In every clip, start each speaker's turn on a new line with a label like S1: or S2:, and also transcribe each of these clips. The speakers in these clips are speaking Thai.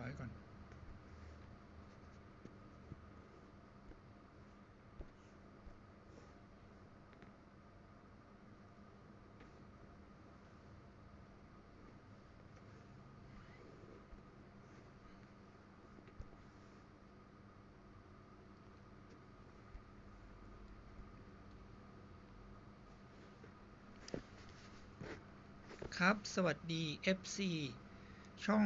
S1: ร้อยก่อนครับ สวัสดี FC ช่อง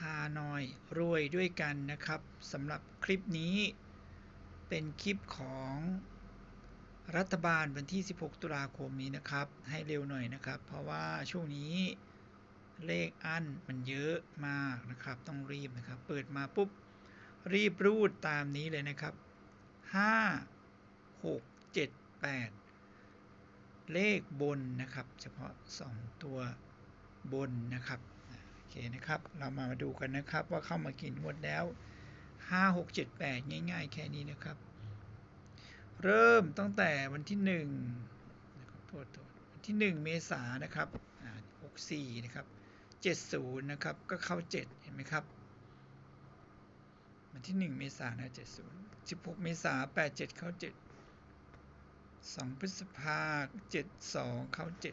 S1: ฮานอยรวยด้วยกันนะครับสำหรับคลิปนี้ เป็นคลิปของรัฐบาลวันที่ 16 ตุลาคมนี้นะครับ ให้เร็วหน่อยนะครับ เพราะว่าช่วงนี้เลขอันมันเยอะมากนะครับ ต้องรีบนะครับ เปิดมาปุ๊บ รีบรูดตามนี้เลยนะครับ 5 6 7 8 เลขบนนะครับ เฉพาะ 2 ตัวบนนะครับ เคนะครับ เรามาดูกันนะครับว่าเข้ามากินงวดแล้ว 5 6 7 8 ง่าย ๆ แค่นี้นะครับ เริ่มตั้งแต่วันที่1นะครับโทษโทษวันที่ 1 เมษายนนะครับ64นะครับ70นะครับก็เข้า 7 เห็นไหมครับวันที่ 1 เมษายนนะ70 16 เมษายน87 เข้า 7 2 พฤษภาเจ็ดสองเข้าเ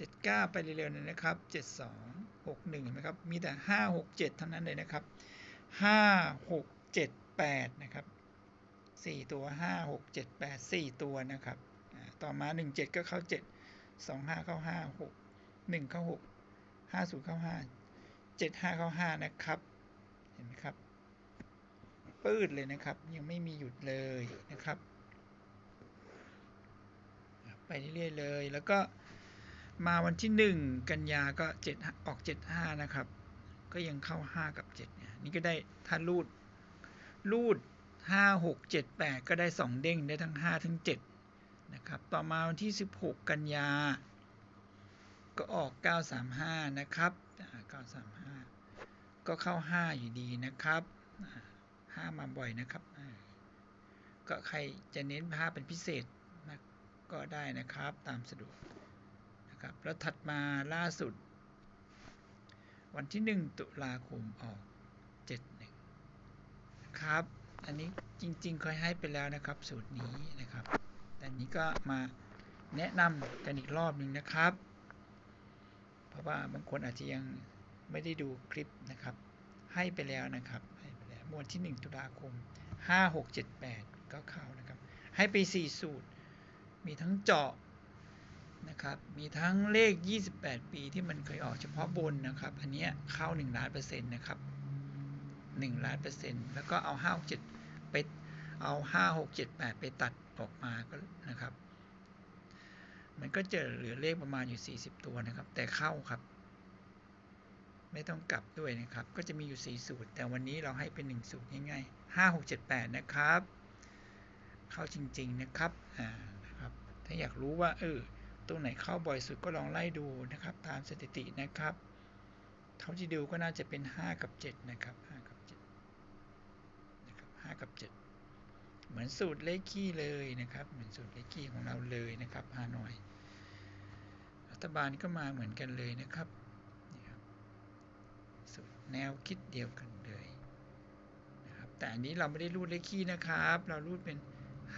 S1: จ็ดเจ็ดเก้าไปเร็วๆเลยนะครับเจ็ดสองหกหนึ่งนะครับ มีแต่ห้าหกเจ็ดเท่านั้นเลยนะครับห้าหกเจ็ดแปดนะครับสี่ตัวห้าหกเจ็ดแปดสี่ตัวนะครับ ต่อมาหนึ่งเจ็ดก็เข้าเจ็ดสองห้าเข้าห้าหกหนึ่งเข้าหกห้าศูนย์เข้าห้าเจ็ดห้าเข้าห้านะครับ เห็นไหมครับ ปื้ดเลยนะครับ ยังไม่มีหยุดเลยนะครับ ไปเรื่อยๆเลย แล้วก็ มาวันที่ 1 กันยาก็7ออก 75 นะครับ ก็ยังเข้า 5 กับ7เนี่ยนี่ก็ได้ถ้ารูดรูด 5 6 7 8 ก็ได้ 2 เด้งได้ทั้ง 5 ทั้ง 7 นะครับ ต่อมาวันที่ 16 กันยา ก็ออก 935 นะครับ 935 ก็เข้า 5 อยู่ดีนะครับ 5 มาบ่อยนะครับ ก็ใครจะเน้นภาพเป็นพิเศษนะก็ได้นะครับตามสะดวก นะครับ แล้วถัดมาล่าสุด วันที่ 1 ตุลาคมออก 71นะครับ อันนี้จริงๆเคยให้ไปแล้วนะครับ สูตรนี้นะครับ แต่นี้ก็มาแนะนำกันอีกรอบหนึ่งนะครับ เพราะว่าบางคนอาจจะยังไม่ได้ดูคลิปนะครับ ให้ไปแล้วนะครับให้ไปแล้ววันที่ 1 ตุลาคม 5 6 7 8 ก็เข้านะครับ ให้ไป 4 สูตร มีทั้งเจาะ นะครับมีทั้งเลข 28 ปีที่มันเคยออกเฉพาะบนนะครับ อันนี้เข้า1ล้านเปอร์เซ็นต์นะครับ1ล้านเปอร์เซ็นต์แล้วก็เอา5 6 7ไปเอา 5 6 7 8 ไปตัดออกมาก็นะครับ มันก็จะเหลือเลขประมาณอยู่ 40 ตัวนะครับ แต่เข้าครับ ไม่ต้องกลับด้วยนะครับ ก็จะมีอยู่ 4 สูตร แต่วันนี้เราให้เป็น 1 สูตรง่ายๆ5 6 7 8 นะครับ เข้าจริง ๆ นะครับอ่านะครับ ถ้าอยากรู้ว่าเออ ตรงไหนเข้าบ่อยสุดก็ลองไล่ดูนะครับ ตามสถิตินะครับ เท่าที่ดูก็น่าจะเป็น 5 กับ 7 นะครับ 5 กับ7นะครับ5กับ 7 เหมือนสูตรเลขคี่เลยนะครับ เหมือนสูตรเลขคี่ของเราเลยนะครับฮานอย รัฐบาลก็มาเหมือนกันเลยนะครับนี่ครับสูตรแนวคิดเดียวกันเลยนะครับ แต่อันนี้เราไม่ได้รูดเลขคี่นะครับ เรารูดเป็น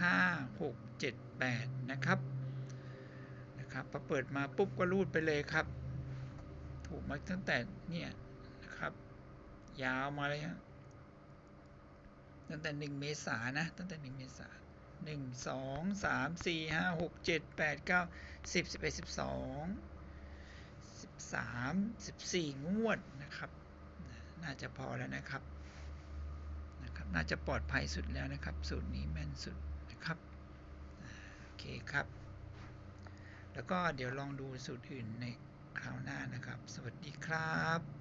S1: 5 6 7 8 นะครับ นะครับพอเปิดมาปุ๊บก็รูดไปเลยครับ ถูกมาตั้งแต่เนี่ยนะครับ ยาวมาเลยฮะตั้งแต่หนึ่งเมษานะ ตั้งแต่หนึ่งเมษาหนึ่งสองสามสี่ห้าหกเจ็ดแปดเก้าสิบสิบเอ็ดสิบสองสิบสามสิบสี่งวดนะครับ น่าจะพอแล้วนะครับนะครับ น่าจะปลอดภัยสุดแล้วนะครับ สูตรนี้แม่นสุดนะครับ โอเคครับ แล้วก็เดี๋ยวลองดูสูตรอื่นในคราวหน้านะครับ สวัสดีครับ